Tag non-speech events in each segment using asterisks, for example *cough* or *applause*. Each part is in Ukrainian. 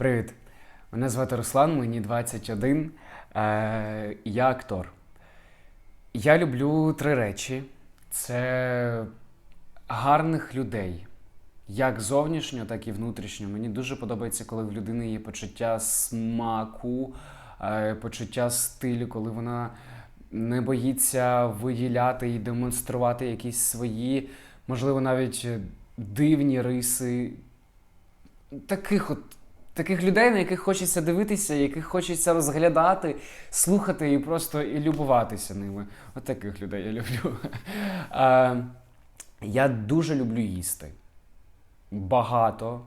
Привіт! Мене звати Руслан, мені 21. Е, я актор. Я люблю три речі: це гарних людей, як зовнішньо, так і внутрішньо. Мені дуже подобається, коли в людини є почуття смаку, е, почуття стилю, коли вона не боїться виділяти і демонструвати якісь свої, можливо, навіть дивні риси. Таких от таких людей, на яких хочеться дивитися, яких хочеться розглядати, слухати і просто і любуватися ними. От таких людей я люблю. Е, я дуже люблю їсти. Багато.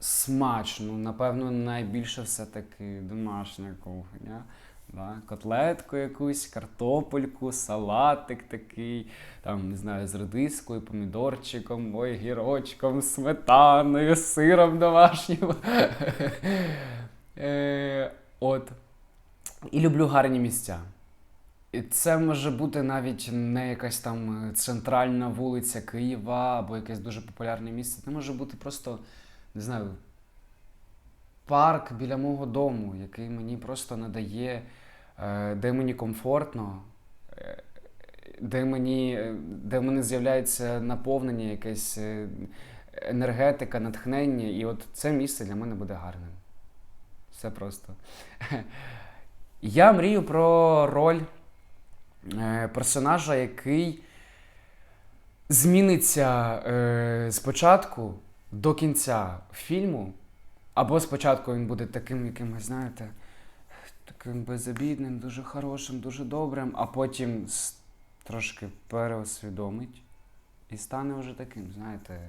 Смачно, напевно, найбільше все-таки домашня кухня. Да? Котлетку якусь, картопельку, салатик такий, там, не знаю, з редискою, помідорчиком, ой, гірочком, сметаною, сиром домашнім. *laughs* Е, От. І люблю гарні місця. І це може бути навіть не якась там центральна вулиця Києва або якесь дуже популярне місце. Це може бути просто, не знаю, парк біля мого дому, який мені просто надає, е, де мені комфортно, е, де мені, е, де в мене з'являється наповнення, якась е, енергетика, натхнення. І от це місце для мене буде гарним. Все просто. *laughs* Я мрію про роль персонажа, який зміниться спочатку до кінця фільму, або спочатку він буде таким якимось, знаєте, таким безобідним, дуже хорошим, дуже добрим, а потім трошки переосвідомить і стане вже таким, знаєте,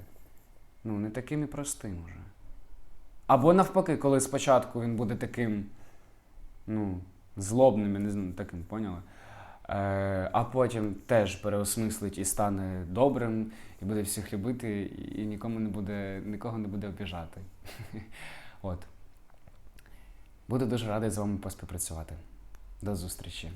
ну, не таким і простим уже. Або навпаки, коли спочатку він буде таким, ну, злобним, я не знаю, таким, поняли? Е, а потім теж переосмислить і стане добрим, і буде всіх любити, і нікому не буде, нікого не буде обіжати. *laughs* От. Буду дуже радий з вами поспівпрацювати. До зустрічі.